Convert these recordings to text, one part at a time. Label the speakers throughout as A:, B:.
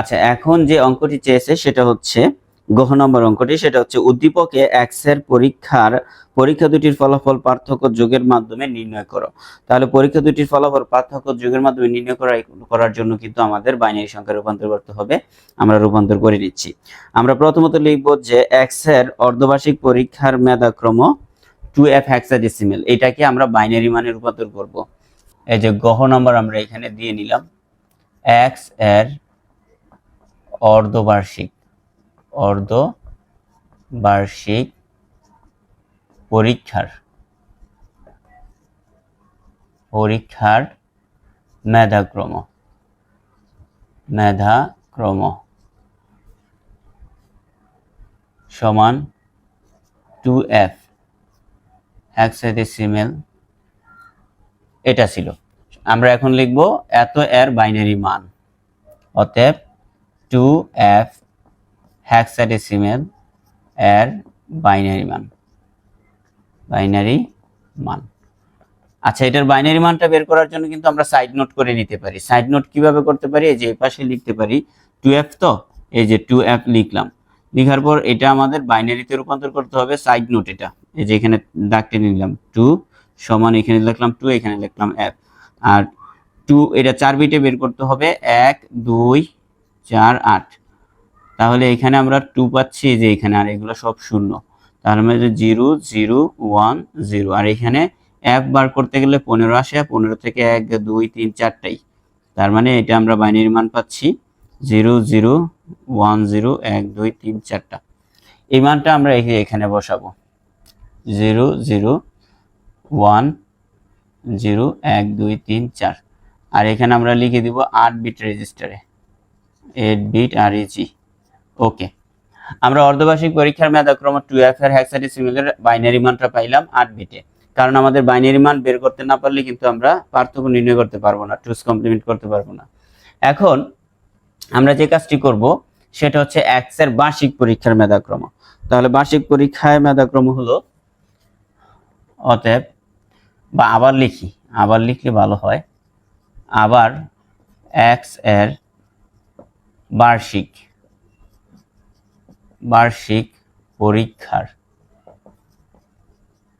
A: আচ্ছা এখন যে অঙ্কটি চেয়েছে সেটা হচ্ছে গ্রহ নম্বর অঙ্কটি সেটা হচ্ছে উদ্দীপকে এক্সের পরীক্ষার পরীক্ষা দুটির ফলাফল পার্থক্য যোগের মাধ্যমে নির্ণয় করো তাহলে পরীক্ষা দুটির ফলাফল পার্থক্য যোগের মাধ্যমে নির্ণয় করা করার জন্য কিন্তু আমাদের বাইনারি সংখ্যা রূপান্তর করতে হবে আমরা রূপান্তর করে নিচ্ছি আমরা প্রথমত লিখব যে এক্সের অর্ধবার্ষিক পরীক্ষার মেধাক্রম টু এফ হ্যাক্সাডেসিমেল এটাকে আমরা বাইনারি মানে রূপান্তর করব এই যে গ্রহ নম্বর আমরা এখানে দিয়ে নিলাম এক্স এর অর্ধবার্ষিক বার্ষিক পরীক্ষার পরীক্ষার মেধাক্রম মেধাক্রম সমান টু এফ হেক্সাডেসিমেল এটা ছিল আমরা এখন লিখব এত এর বাইনারি মান অতএব টু এফ হ্যাক্সাডেসিমেল এর বাইনারি মান বাইনারি মান আচ্ছা এটার বাইনারি মানটা বের করার জন্য কিন্তু আমরা সাইড নোট করে নিতে পারি সাইড নোট কিভাবে করতে পারি এই যে এপাশে লিখতে পারি টু এফ তো এই যে টু এফ লিখলাম লিখার পর এটা আমাদের বাইনারিতে রূপান্তর করতে হবে সাইড নোট এটা এই যে এখানে দাগ নিলাম টু সমান এখানে লিখলাম টু এখানে লিখলাম এফ আর টু এটা চার বিটে বের করতে হবে এক দুই চার আট তাহলে এখানে আমরা টু পাচ্ছি যে এখানে আর এগুলো সব শূন্য তার মধ্যে জিরো জিরো ওয়ান জিরো আর এখানে এক বার করতে গেলে পনেরো আসে পনেরো থেকে এক দুই তিন চারটাই তার মানে এটা আমরা বাইনারি মান পাচ্ছি জিরো জিরো ওয়ান জিরো এক দুই তিন চারটা এই মানটা আমরা এখানে বসাবো জিরো জিরো ওয়ান জিরো এক দুই তিন চার আর এখানে আমরা লিখে দিব আট বিট রেজিস্টারে এইট বিট আর ইজি ওকে আমরা অর্ধবার্ষিক পরীক্ষার মেধাক্রম এফ এর হ্যাক্সারি সিমিলার বাইনারি মানটা পাইলাম আট বিটে কারণ আমাদের বাইনারি মান বের করতে না পারলে কিন্তু আমরা পার্থক্য নির্ণয় করতে পারবো না টুস কমপ্লিমেন্ট করতে পারবো না এখন আমরা যে কাজটি করব সেটা হচ্ছে এক্স এর বার্ষিক পরীক্ষার মেধাক্রম তাহলে বার্ষিক পরীক্ষায় মেধাক্রম হলো অতএব বা আবার লিখি আবার লিখলে ভালো হয় আবার এক্স এর বার্ষিক বার্ষিক পরীক্ষার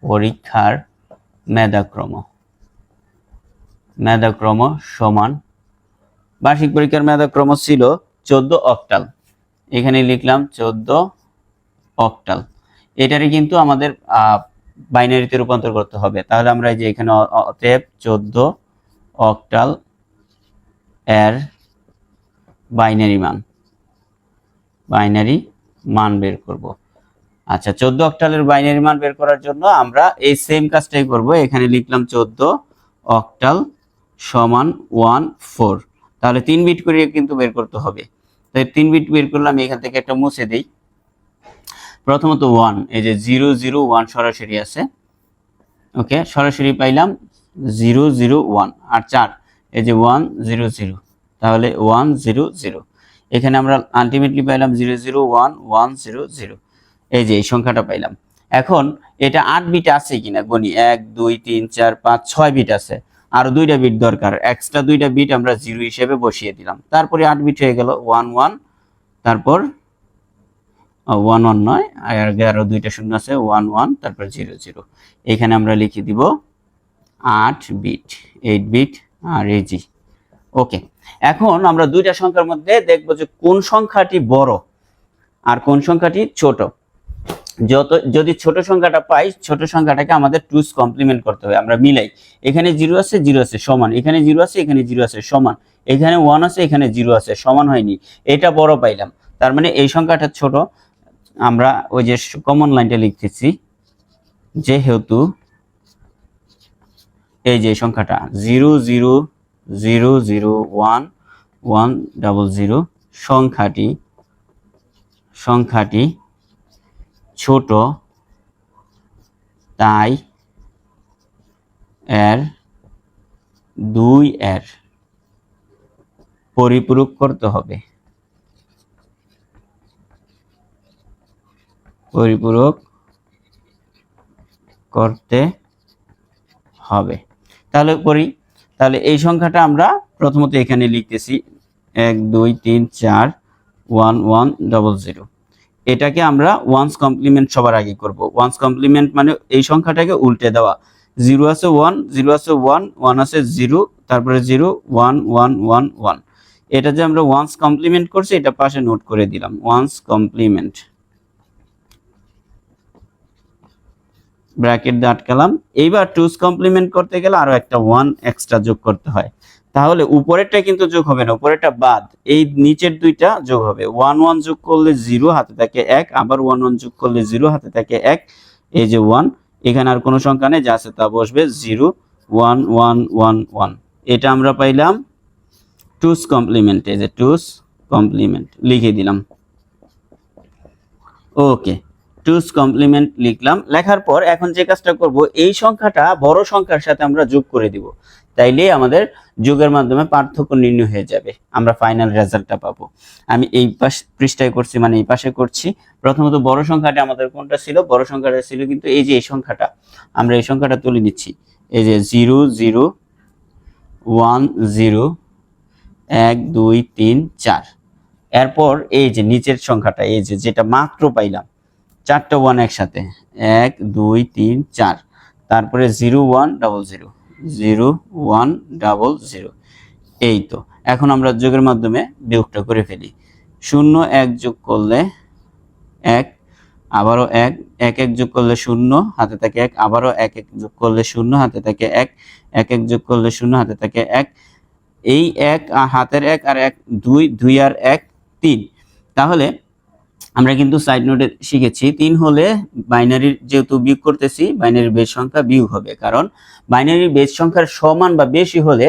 A: পরীক্ষার মেধাক্রম মেধাক্রম সমান বার্ষিক পরীক্ষার মেধাক্রম ছিল চোদ্দ অক্টাল এখানে লিখলাম চোদ্দ অক্টাল এটারই কিন্তু আমাদের বাইনারিতে রূপান্তর করতে হবে তাহলে আমরা যে এখানে অতএব চোদ্দ অক্টাল এর বাইনারি মান বাইনারি মান বের করব আচ্ছা চোদ্দ অক্টালের বাইনারি মান বের করার জন্য আমরা এই সেম কাজটাই করব এখানে লিখলাম চোদ্দ অক্টাল সমান ওয়ান ফোর তাহলে তিন বিট করে কিন্তু বের করতে হবে তাই তিন বিট বের করলাম এখান থেকে একটা মুছে দিই প্রথমত ওয়ান এই যে জিরো জিরো ওয়ান সরাসরি আছে ওকে সরাসরি পাইলাম জিরো জিরো ওয়ান আর চার এই যে ওয়ান জিরো জিরো তাহলে ওয়ান জিরো জিরো এখানে আমরা আলটিমেটলি পাইলাম zero zero one one zero zero এই যে এই সংখ্যাটা পাইলাম এখন এটা আট বিট আছে কিনা গণি এক দুই তিন চার পাঁচ ছয় বিট আছে আর দুইটা বিট দরকার এক্সট্রা দুইটা বিট আমরা জিরো হিসেবে বসিয়ে দিলাম তারপরে আট বিট হয়ে গেল ওয়ান ওয়ান তারপর ওয়ান ওয়ান নয় আরো দুইটা শূন্য আছে ওয়ান ওয়ান তারপর জিরো জিরো এখানে আমরা লিখে দিব আট বিট এইট বিট আর জি ওকে এখন আমরা দুইটা সংখ্যার মধ্যে দেখব যে কোন সংখ্যাটি বড় আর কোন সংখ্যাটি ছোট যত যদি ছোট সংখ্যাটা পাই ছোট সংখ্যাটাকে আমাদের টুস কমপ্লিমেন্ট করতে হবে আমরা মিলাই এখানে জিরো আছে জিরো আছে সমান এখানে জিরো আছে এখানে জিরো আছে সমান এখানে ওয়ান আছে এখানে জিরো আছে সমান হয়নি এটা বড় পাইলাম তার মানে এই সংখ্যাটা ছোট আমরা ওই যে কমন লাইনটা লিখতেছি যেহেতু এই যে সংখ্যাটা zero zero zero zero one one double zero সংখ্যাটি সংখ্যাটি ছোট তাই এর দুই এর পরিপূরক করতে হবে পরিপূরক করতে হবে তাহলে করি তাহলে এই সংখ্যাটা আমরা প্রথমত এখানে লিখতেছি এক দুই তিন চার ওয়ান ওয়ান ডবল জিরো এটাকে আমরা ওয়ান্স কমপ্লিমেন্ট সবার আগে করব ওয়ান্স কমপ্লিমেন্ট মানে এই সংখ্যাটাকে উল্টে দেওয়া জিরো আছে ওয়ান জিরো আছে ওয়ান ওয়ান আছে জিরো তারপরে zero one one one one এটা যে আমরা ওয়ান্স কমপ্লিমেন্ট করছি এটা পাশে নোট করে দিলাম ওয়ান্স কমপ্লিমেন্ট ব্র্যাকেট দিয়ে আটকালাম এইবার টুস কমপ্লিমেন্ট করতে গেলে আরও একটা ওয়ান এক্সট্রা যোগ করতে হয় তাহলে উপরেরটা কিন্তু যোগ হবে না উপরেরটা বাদ এই নিচের দুইটা যোগ হবে ওয়ান ওয়ান যোগ করলে জিরো হাতে থাকে এক আবার ওয়ান ওয়ান যোগ করলে জিরো হাতে থাকে এক এই যে ওয়ান এখানে আর কোনো সংখ্যা নেই যা আছে তা বসবে zero one one one one এটা আমরা পাইলাম টুস কমপ্লিমেন্ট এই যে টুস কমপ্লিমেন্ট লিখে দিলাম ওকে টুস কমপ্লিমেন্ট লিখলাম লেখার পর এখন যে কাজটা করব এই সংখ্যাটা বড় সংখ্যার সাথে আমরা যোগ করে দিব তাইলে আমাদের যোগের মাধ্যমে পার্থক্য নির্ণয় হয়ে যাবে আমরা ফাইনাল রেজাল্টটা পাবো আমি এই পাশ পৃষ্ঠায় করছি মানে এই পাশে করছি প্রথমত বড় সংখ্যাটা আমাদের কোনটা ছিল বড় সংখ্যাটা ছিল কিন্তু এই যে এই সংখ্যাটা আমরা এই সংখ্যাটা তুলে নিচ্ছি এই যে জিরো জিরো ওয়ান জিরো এক দুই তিন চার এরপর এই যে নিচের সংখ্যাটা এই যে যেটা মাত্র পাইলাম চারটা ওয়ান একসাথে এক দুই তিন চার তারপরে zero one double zero zero one double zero এই তো এখন আমরা যোগের মাধ্যমে বিয়োগটা করে ফেলি শূন্য এক যোগ করলে এক আবারও এক এক এক যোগ করলে শূন্য হাতে থাকে এক আবারও এক এক যোগ করলে শূন্য হাতে থাকে এক এক এক যোগ করলে শূন্য হাতে থাকে এক এই এক হাতের এক আর এক দুই দুই আর এক তিন তাহলে আমরা কিন্তু সাইড নোটে শিখেছি তিন হলে বাইনারির যেহেতু বিয়োগ করতেছি বাইনারির বেশ সংখ্যা বিয়োগ হবে কারণ বাইনারির বেশ সংখ্যার সমান বা বেশি হলে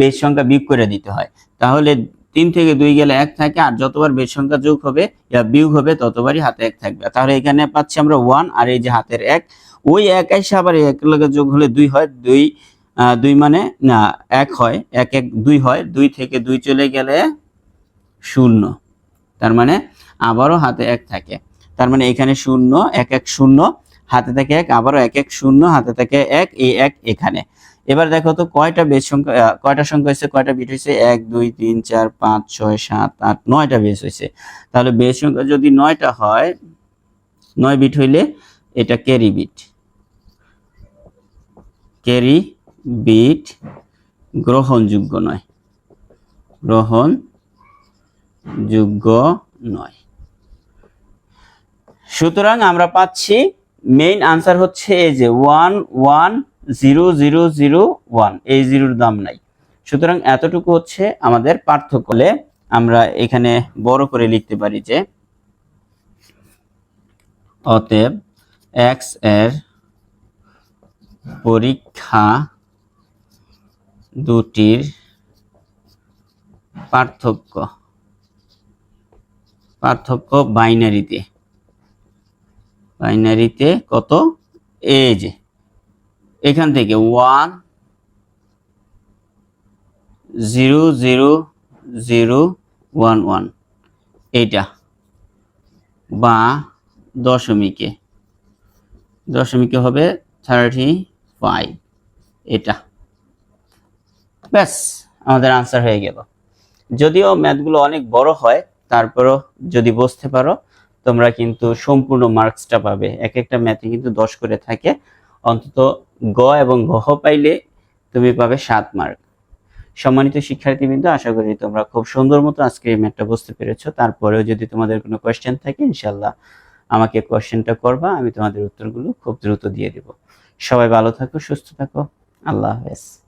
A: বেশ সংখ্যা বিয়োগ করে দিতে হয় তাহলে তিন থেকে দুই গেলে এক থাকে আর যতবার বেশ সংখ্যা যোগ হবে বা বিয়োগ হবে ততবারই হাতে এক থাকবে তাহলে এখানে পাচ্ছি আমরা ওয়ান আর এই যে হাতের এক ওই এক এসে আবার এক লগে যোগ হলে দুই হয় দুই দুই মানে না এক হয় এক এক দুই হয় দুই থেকে দুই চলে গেলে শূন্য তার মানে আবারও হাতে এক থাকে তার মানে এখানে শূন্য এক এক শূন্য হাতে থাকে এক আবারও এক এক শূন্য হাতে থাকে এক এই এক এখানে এবার দেখো তো কয়টা বেশ সংখ্যা কয়টা সংখ্যা হয়েছে কয়টা বিট হয়েছে এক দুই তিন চার পাঁচ ছয় সাত আট নয়টা বেশ হয়েছে তাহলে বেশ সংখ্যা যদি নয়টা হয় নয় বিট হইলে এটা ক্যারি বিট ক্যারি বিট গ্রহণযোগ্য নয় গ্রহণযোগ্য নয় সুতরাং আমরা পাচ্ছি মেইন আনসার হচ্ছে এই যে one one zero zero zero one এই জিরোর দাম নাই সুতরাং এতটুকু হচ্ছে আমাদের পার্থক্যলে আমরা এখানে বড় করে লিখতে পারি যে অতএব এক্স এর পরীক্ষা দুটির পার্থক্য পার্থক্য বাইনারিতে বাইনারিতে কত এজ এখান থেকে one zero zero zero one one এইটা বা দশমিকে দশমিকে হবে থার্টি ফাইভ এটা ব্যাস আমাদের আনসার হয়ে গেল যদিও ম্যাথগুলো অনেক বড় হয় তারপরও যদি বসতে পারো তোমরা কিন্তু সম্পূর্ণ মার্কসটা পাবে এক একটা ম্যাথে কিন্তু দশ করে থাকে অন্তত গ এবং গহ পাইলে তুমি পাবে সাত মার্ক সম্মানিত কিন্তু আশা করি তোমরা খুব সুন্দর মতো আজকের এই ম্যাথটা বুঝতে পেরেছো তারপরেও যদি তোমাদের কোনো কোয়েশ্চেন থাকে ইনশাল্লাহ আমাকে কোয়েশ্চেনটা করবা আমি তোমাদের উত্তরগুলো খুব দ্রুত দিয়ে দেব সবাই ভালো থাকো সুস্থ থাকো আল্লাহ হাফেজ